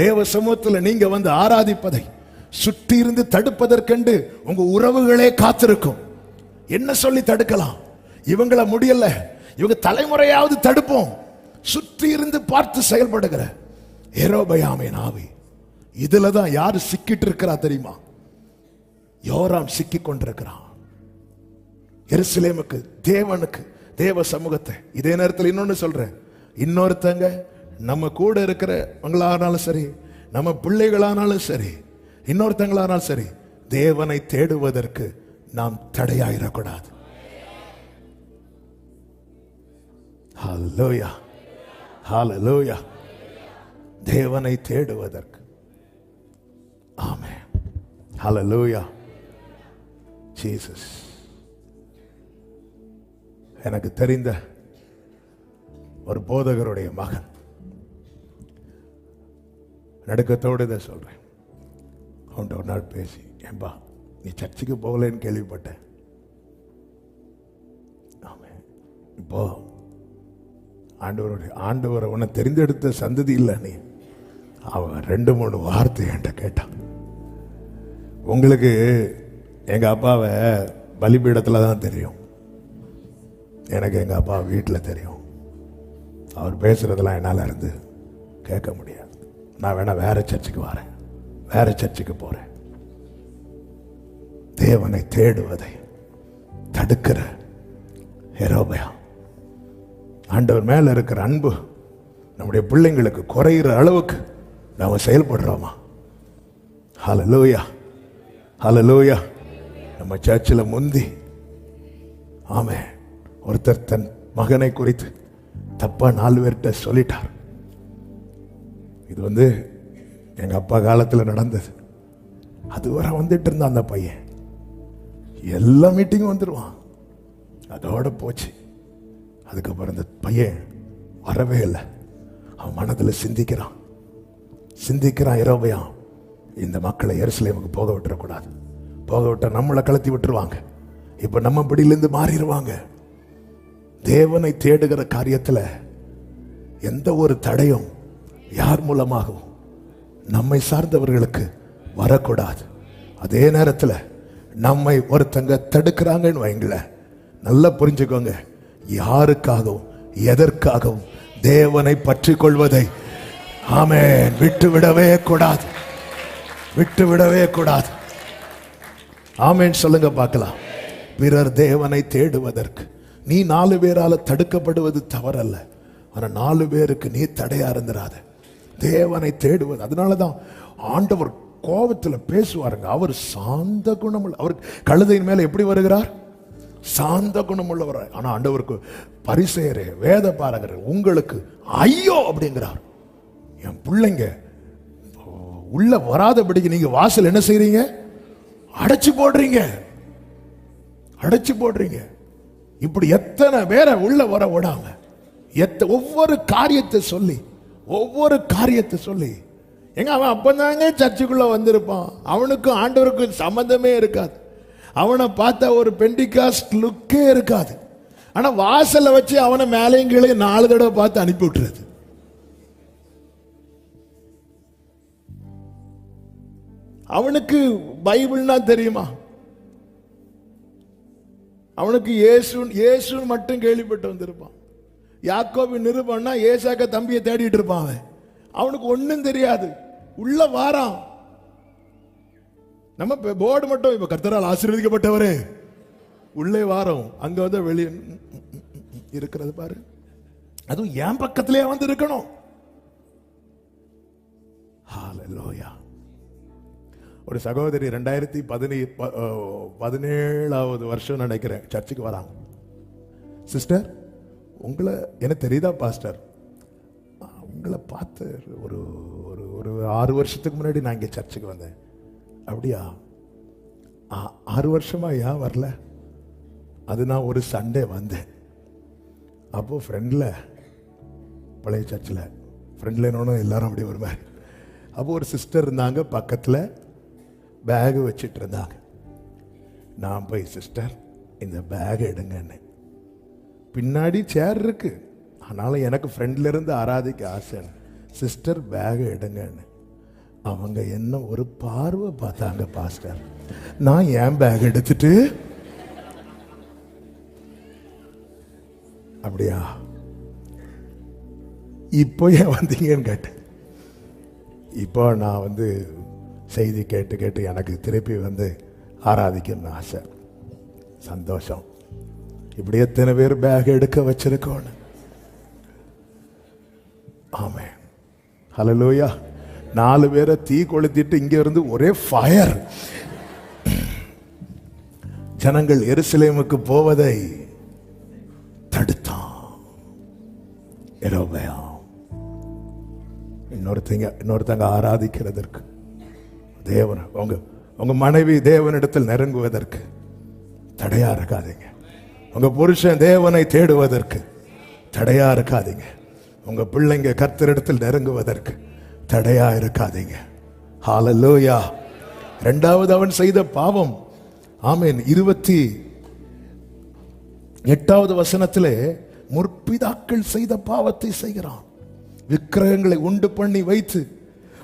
தேவ சமூகத்தில் நீங்க வந்து ஆராதிப்பதை சுற்றி இருந்து தடுப்பதற்கென்று உங்க உறவுகளே காத்திருக்கும். என்ன சொல்லி தடுக்கலாம்? இவங்கள முடியல. இவங்க தலைமுறையாவது தடுப்போம். சுற்றி இருந்து பார்த்து செயல்படுகிற ஏரோபயாமே நாவி இதுல தான் யாரு சிக்கிட்டு இருக்கிறா தெரியுமா? யோராம் சிக்கி கொண்டிருக்கிறான். எருசலேமுக்கு தேவனுக்கு தேவ சமூகத்தை. இதே நேரத்தில் இன்னொன்னு சொல்றேன். இன்னொருத்தங்க நம்ம கூட இருக்கிறவங்களானாலும் சரி நம்ம பிள்ளைகளானாலும் சரி இன்னொருத்தங்களானாலும் சரி தேவனை தேடுவதற்கு நாம் தடையாயிடக்கூடாது. ஹalleluya ஹalleluya தேவனை தேடுவதற்கு. ஆமே ஹalleluya ஜீசஸ் எனக்கு தெரிந்த ஒரு போதகருடைய மகன். நடுக்கத்தோடு இதை சொல்கிறேன் அவன்கிட்ட ஒரு நாள் பேசி ஏன்பா நீ சர்ச்சுக்கு போகலன்னு கேள்விப்பட்டேன் ஆமென். இப்போ ஆண்டவருடைய ஆண்டவரை உன்னை தெரிந்தெடுத்த சந்ததி இல்லை நீ. அவன் ரெண்டு மூணு வார்த்தை என்கிட்ட கேட்டான். உங்களுக்கு எங்கள் அப்பாவை பலிபீடத்தில் தான் தெரியும். எனக்கு எங்கள் அப்பா வீட்டில் தெரியும். அவர் பேசுகிறதெல்லாம் என்னால் இருந்து கேட்க முடியாது. நான் வேணா வேற சர்ச்சுக்கு வரேன். வேற சர்ச்சுக்கு போறேன். தேவனை தேடுவதை தடுக்கிற ஹெரோபயா. ஆண்டவர் மேல இருக்கிற அன்பு நம்முடைய பிள்ளைங்களுக்கு குறையிற அளவுக்கு நாம செயல்படுறோமா? ஹalleluya ஹalleluya நம்ம சர்ச்சில் முந்தி ஆமே ஒருத்தர் தன் மகனை குறித்து தப்பா நாலு பேர்கிட்ட சொல்லிட்டார். இது வந்து எங்கள் அப்பா காலத்தில் நடந்தது. அதுவரை வந்துட்டு இருந்தான் அந்த பையன். எல்லா மீட்டிங்கும் வந்துடுவான் அதோட போச்சு. அதுக்கப்புறம் இந்த பையன் வரவே இல்லை. அவன் மனதில் சிந்திக்கிறான். சிந்திக்கிறான் இரவையான் இந்த மக்களை எருசலேமுக்கு போக விட்டுறக்கூடாது. போக விட்டா நம்மளை கலத்தி விட்டுருவாங்க. இப்போ நம்ம பிடியிலிருந்து மாறிடுவாங்க. தேவனை தேடுகிற காரியத்தில் எந்த ஒரு தடையும் யார் மூலமாகவும் நம்மை சார்ந்தவர்களுக்கு வரக்கூடாது. அதே நேரத்தில் நம்மை ஒருத்தங்க தடுக்கிறாங்கன்னு வைங்களேன். நல்லா புரிஞ்சுக்கோங்க. யாருக்காகவும் எதற்காகவும் தேவனை பற்றி கொள்வதை ஆமே விட்டு விடவே கூடாது. விட்டு விடவே கூடாது. ஆமென். சொல்லுங்க பார்க்கலாம். பிறர் தேவனை தேடுவதற்கு. நீ நாலு பேரால தடுக்கப்படுவது தவறல்ல. ஆனால் நாலு பேருக்கு நீ தடையா இருந்துராத. தேவனை தேடுவது. அதனால தான் ஆண்டவர் கோபத்தில் பேசுவாருங்க. அவர் சாந்த குணமுள்ள அவர் கழுதையின் மேலே எப்படி வருகிறார்? சாந்த குணமுள்ளவர் ஆனால் ஆண்டவருக்கு பரிசெயரே வேத பாரகர் உங்களுக்கு ஐயோ அப்படிங்கிறார். என் பிள்ளைங்க உள்ள வராதபடிக்கு நீங்க வாசல் என்ன செய்றீங்க? அடைச்சு போடுறீங்க. அடைச்சு போடுறீங்க. இப்படி எத்தனை பேரை உள்ள வர விடாம எத்த ஒவ்வொரு காரியத்தை சொல்லி ஒவ்வொரு காரியத்தை சொல்லி. எங்க அவன் அப்பதாங்க சர்ச்சுக்குள்ள வந்திருப்பான். அவனுக்கும் ஆண்டவருக்கும் சம்மந்தமே இருக்காது. அவனை பார்த்தா ஒரு பெண்டிகாஸ்ட் லுக்கே இருக்காது. ஆனா வாசல்ல வச்சு அவனை மேலேயும் கீழே நாலு தடவை பார்த்து அனுப்பி விட்டுறது. அவனுக்கு பைபிள்னா தெரியுமா? அவனுக்கு இயேசு இயேசுன்னு மட்டும் கேள்விப்பட்டு வந்திருப்பான். யாக்கோபி நிருபம்னா ஏசாக்க தம்பியை தேடிட்டு இருப்பான் அவன். அவனுக்கு ஒன்றும் தெரியாது. உள்ள வாரான். நம்ம இப்போ போர்டு மட்டும் இப்போ கர்த்தரால் ஆசீர்வதிக்கப்பட்டவரே. உள்ளே வாரம். அங்கே வந்து வெளியே இருக்கிறது பாரு. அதுவும் என் பக்கத்திலே வந்து இருக்கணும் ஒரு சகோதரி ரெண்டாயிரத்தி பதினே ப- பதினேழாவது வருஷம் நினைக்கிறேன். சர்ச்சுக்கு வராங்க. சிஸ்டர் உங்களை எனக்கு தெரியுதா பாஸ்டர் உங்களை பார்த்து ஒரு ஒரு ஒரு ஆறு வருஷத்துக்கு முன்னாடி நான் இங்கே சர்ச்சுக்கு வந்தேன். அப்படியா? ஆ- ஆறு வருஷமாக ஏன் வரல? அது நான் ஒரு சண்டே வந்தேன். அப்போது ஃப்ரெண்டில் பழைய சர்ச்சில் ஃப்ரெண்டில் என்னோட எல்லாரும் அப்படி ஒரு மாதிரி அப்போ ஒரு சிஸ்டர் இருந்தாங்க பக்கத்தில் பேகு வச்சிட்டு இருந்தாங்க. நான் போய் சிஸ்டர் இந்த பேக் எடுங்கன்னு. பின்னாடி சேர் இருக்கு. ஆனாலும் எனக்கு ஃப்ரெண்ட்ல இருந்து ஆராதிக்க ஆசை. சிஸ்டர் பேகை எடுங்கன்னு. அவங்க என்ன ஒரு பார்வை பார்த்தாங்க பாஸ்டர் நான் ஏன் பேக் எடுத்துட்டு? அப்படியா? இப்போ ஏன் வந்தீங்கன்னு கேட்டேன். இப்போ நான் வந்து செய்தி கேட்டு கேட்டு எனக்கு திருப்பி வந்து ஆராதிக்கணும்னு ஆசை. சந்தோஷம். இப்படி எத்தனை பேர் பேக் எடுக்க வச்சிருக்கோன்னு ஆமே ஹலலோயா நாலு பேரை தீ கொளுத்திட்டு இங்க இருந்து ஒரே ஃபயர் ஜனங்கள் எருசலேமுக்கு போவதை தடுத்தான் இன்னொருத்தங்க இன்னொருத்தங்க ஆராதிக்கிறதற்கு தேவன் உங்க உங்க மனைவி தேவனிடத்தில் நெருங்குவதற்கு தடையா இருக்காதீங்க உங்க புருஷன் தேவனை தேடுவதற்கு தடையா இருக்காதீங்க. உங்க பிள்ளைங்க கர்த்தரிடத்தில் நெருங்குவதற்கு தடையா இருக்காதீங்க. ஹாலல்லோயா ரெண்டாவது அவன் செய்த பாவம். ஆமீன். இருபத்தி எட்டாவது வசனத்திலே முற்பிதாக்கள் செய்த பாவத்தை செய்கிறான். விக்கிரகங்களை உண்டு பண்ணி வைத்து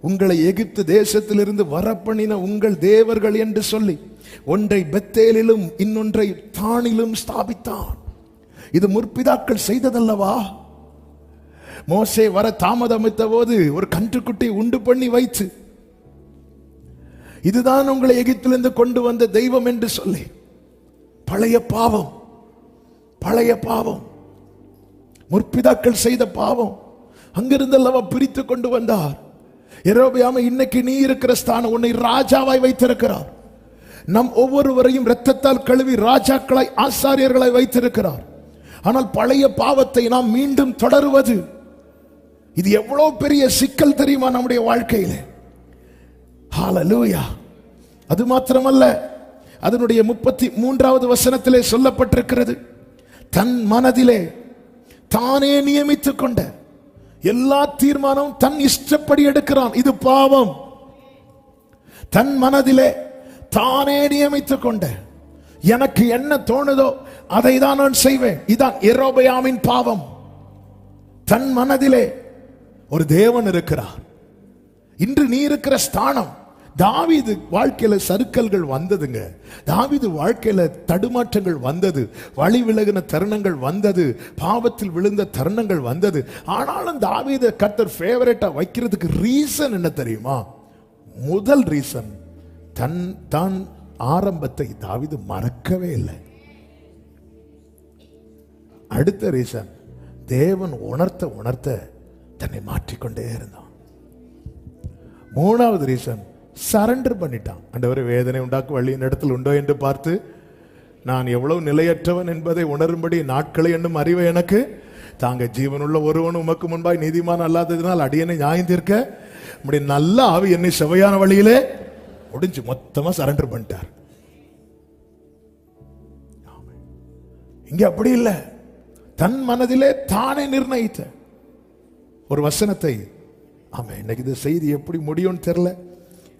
உங்களை எகிப்து தேசத்திலிருந்து வரப்பண்ணின உங்கள் தேவர்கள் என்று சொல்லி ஒன்றை பெத்தேலிலும் இன்னொன்றை தானிலும் ஸ்தாபித்தான். இது முற்பிதாக்கள் செய்ததல்லவா? மோசே வர தாமதமித்த போது ஒரு கன்றுக்குட்டி உண்டு பண்ணி வைத்து இதுதான் உங்களை எகிப்திலிருந்து கொண்டு வந்த தெய்வம் என்று சொல்லி. பழைய பாவம் பழைய பாவம். முற்பிதாக்கள் செய்த பாவம் அங்கிருந்தல்லவா பிரித்து கொண்டு வந்தார். எரோபியாம இன்னைக்கு நீ இருக்கிற ஸ்தானம் உன்னை ராஜாவாய் வைத்திருக்கிறார். நம் ஒவ்வொருவரையும் இரத்தத்தால் கழுவி ராஜாக்களை ஆசாரியர்களை வைத்திருக்கிறார். ஆனால் பழைய பாவத்தை நாம் மீண்டும் தொடருவது இது எவ்வளவு பெரிய சிக்கல் தெரியுமா நம்முடைய வாழ்க்கையில? ஹாலலூயா அது மாத்திரமல்ல அதனுடைய முப்பத்தி மூன்றாவது வசனத்திலே சொல்லப்பட்டிருக்கிறது. தன் மனதிலே தானே நியமித்துக் கொண்ட எல்லா தீர்மானமும் தன் இஷ்டப்படி எடுக்கிறான். இது பாவம். தன் மனதிலே தானே நியமித்துக் கொண்ட எனக்கு என்ன தோணுதோ அதை தான் நான் செய்வேன். இதான் எரோபயாமின் பாவம். தன் மனதிலே ஒரு தேவன் இருக்கிறார். இன்று நீ இருக்கிற ஸ்தானம் தாவீது வாழ்க்கையில சறுக்கல்கள் வந்ததுங்க. தாவிது வாழ்க்கையில தடுமாற்றங்கள் வந்தது. வழி விலகின தருணங்கள் வந்தது. பாவத்தில் விழுந்த தருணங்கள் வந்தது. ஆனாலும் தாவீத கர்த்தர் ஃபேவரட்டா வைக்கிறதுக்கு ரீசன் என்ன தெரியுமா? முதல் ரீசன் தன் தான் ஆரம்பத்தை தாவீது மறக்கவே இல்லை. அடுத்த ரீசன் தேவன் உணர்த்த உணர்த்த தன்னை மாற்றிக்கொண்டே இருந்தான். மூணாவது ரீசன் சரண்டர் பண்ணிட்டான். அண்டவரை வேதனை உண்டாக்கும் வழியின் இடத்தில் உண்டோ என்று பார்த்து நான் எவ்வளவு நிலையற்றவன் என்பதை உணரும்படி நாட்களை என்னும் அறிவை எனக்கு. தாங்க ஜீவனுள்ள ஒருவன் உமக்கு முன்பாய் நீதிமான் அல்லாததினால் அடியனை நியாயந்திருக்க தீர்க்க நல்ல ஆவி என்னை செவையான வழியிலே முடிஞ்சு மொத்தமா சரண்டர் பண்ணிட்டார். இங்க அப்படி இல்லை. தன் மனதிலே தானே நிர்ணயித்த ஒரு வசனத்தை ஆமா இன்னைக்கு இந்த செய்தி எப்படி முடியும்னு தெரியல.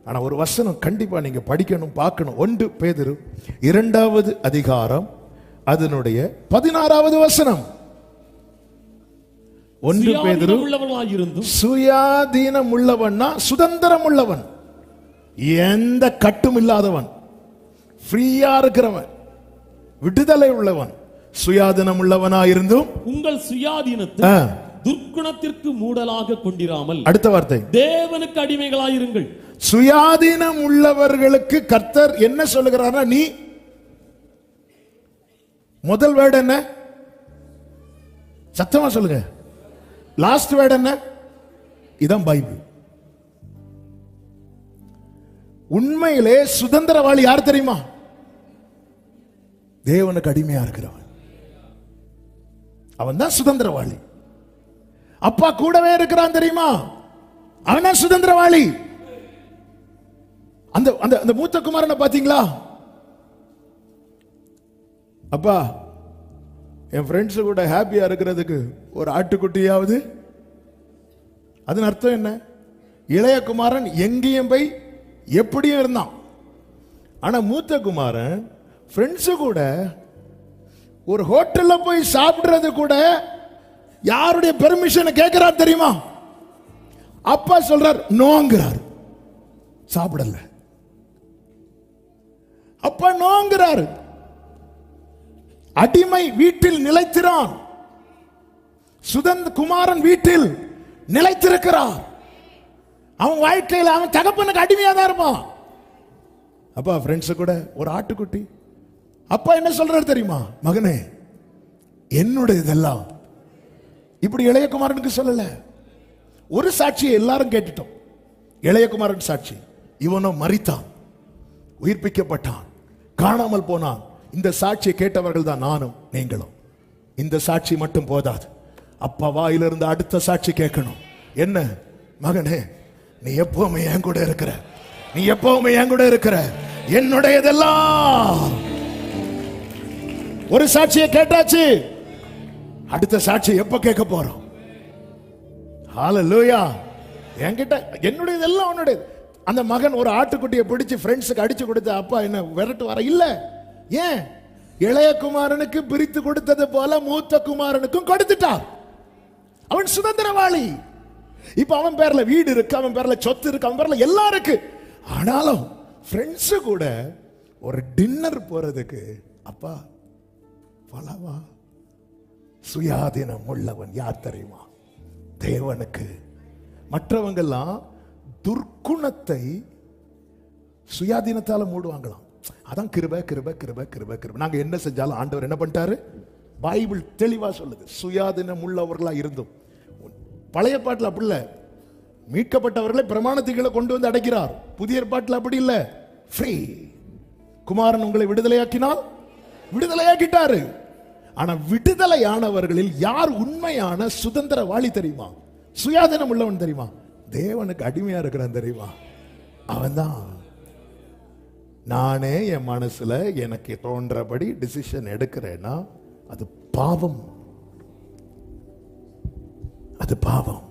ஆனா ஒரு வசனம் கண்டிப்பா நீங்க படிக்கணும் பார்க்கணும். ஒன்று பேதுரு இரண்டாவது அதிகாரம் அதனுடைய பதினாறாவது வசனம். ஒன்று பேதுரு சுயாதீனம் உள்ளவன்னா சுதந்திரம் உள்ளவன். எந்த கட்டும் இல்லாதவன் ஃப்ரீயா இருக்கிறவன் விடுதலை உள்ளவன் சுயாதீனம் உள்ளவனா இருந்தும் உங்கள் சுயாதீனத்தை துர்க்குணத்திற்கு மூடலாக கொண்டிராமல் அடுத்த வார்த்தை. தேவனுக்கு அடிமைகளாயிருங்கள். சுயாதீனம் உள்ளவர்களுக்கு கர்த்தர் என்ன சொல்லுகிறார்னா நீ முதல் வேர்டு என்ன? சத்தமா சொல்லுங்க. லாஸ்ட் வேர்டு என்ன? இதான் பைபிள். உண்மையிலே சுதந்திரவாளி யார் தெரியுமா? தேவனுக்கு அடிமையா இருக்கிறவன். அவன் தான் சுதந்திரவாளி. அப்பா கூடவே இருக்கிறான் தெரியுமா? அவன் தான் சுதந்திரவாளி. அந்த அந்த அந்த மூத்த குமாரனை பாத்தீங்களா அப்பா என் ஃப்ரெண்ட்ஸ் கூட ஹாப்பியா இருக்கிறதுக்கு ஒரு ஆட்டுக்குட்டியாவது? அதன் அர்த்தம் என்ன? இளைய குமாரன் எங்கேயும் போய் எப்படியும் இருந்தான். ஆனா மூத்த குமாரன் ஃப்ரெண்ட்ஸு கூட ஒரு ஹோட்டல்ல போய் சாப்பிடுறது கூட யாருடைய பெர்மிஷனை கேட்கிறார் தெரியுமா? அப்பா சொல்றார் நோங்கிறார். சாப்பிடல. அப்பா நோங்கிறார். அடிமை வீட்டில் நிலைத்திறான் சுதந்த குமாரன் வீட்டில் நிலைத்திருக்கிறார். அவன் வாழ்க்கையில் அவன் தகப்பனுக்கு அடிமையாக தான் இருப்பான். அப்பா ஃப்ரெண்ட்ஸு கூட ஒரு ஆட்டுக்குட்டி. அப்பா என்ன சொல்றாரு தெரியுமா? மகனே என்னுடைய இதெல்லாம் இப்படி இளையகுமாரனுக்கு சொல்லல. ஒரு சாட்சியை எல்லாரும் கேட்டுட்டோம். இளையகுமாரன் சாட்சி இவனோ மறித்தான் உயிர்ப்பிக்கப்பட்டான் காணாமல் போனான். இந்த சாட்சியை கேட்டவர்கள் தான் நானும் நீங்களும். இந்த சாட்சி மட்டும் போதாது. அப்பா வாயிலிருந்து அடுத்த சாட்சி கேட்கணும். என்ன? மகனே நீ எப்பவுமே என் கூட இருக்கிற. நீ எப்பவுமே என் கூட இருக்கிற. என்னுடையதெல்லாம். ஒரு சாட்சியை கேட்டாச்சு. அடுத்த சாட்சி எப்ப கேட்க போறோம்? ஹalleluya என்கிட்ட என்னுடையதெல்லாம் உன்னுடைய அந்த மகன் ஒரு ஆட்டுக்குட்டியை பிடிச்சு ஃப்ரெண்ட்ஸுக்கு அடிச்சு கொடுத்த அப்பா என்ன விரட்டு வர இல்ல. ஏன்? இளைய குமாரனுக்கு பிரித்து கொடுத்தது போல மூத்த குமாரனுக்கும் கொடுத்துட்டான். அவன் சுதந்திரவாளி. இப்ப அவன் பேரில் வீடு இருக்கு அவன் பேரில் சொத்து இருக்கு அவன் பேரில் எல்லாம் இருக்கு. ஆனாலும் ஃப்ரெண்ட்ஸு கூட ஒரு டின்னர் போறதுக்கு அப்பா பலவா சுயாதீனம் உள்ளவன் யார் தெரியுமா? தேவனுக்கு. மற்றவங்கெல்லாம் துர்க்குணத்தை சுயாதீனத்தால மூடுவாங்களாம். அதான் கிருப கிருப கிருப கிருப கிருப. நாங்க என்ன செஞ்சாலும் ஆண்டவர் என்ன பண்ணிட்டாரு? பைபிள் தெளிவா சொல்லுது. சுயாதீனம் உள்ளவர்களா இருந்தும். பழைய பாட்டில் அப்படி இல்லை. மீட்கப்பட்டவர்களை பிரமாணத்துகளை கொண்டு வந்து அடைக்கிறார். புதிய ஏற்பாட்டில் அப்படி இல்லை. ஃப்ரீ குமாரன் உங்களை விடுதலையாக்கினால் விடுதலையாக்கிட்டாரு. ஆனா விடுதலையானவர்களில் யார் உண்மையான சுதந்திரவாளி தெரியுமா? சுயாதீனம் உள்ளவன் தெரியுமா? தேவனுக்கு அடிமையா இருக்கிறான் தெரியுமா? அவன் தான் நானே என் மனசுல எனக்கு தோன்றபடி டிசிஷன் எடுக்கிறேன்னா அது பாவம். அது பாவம்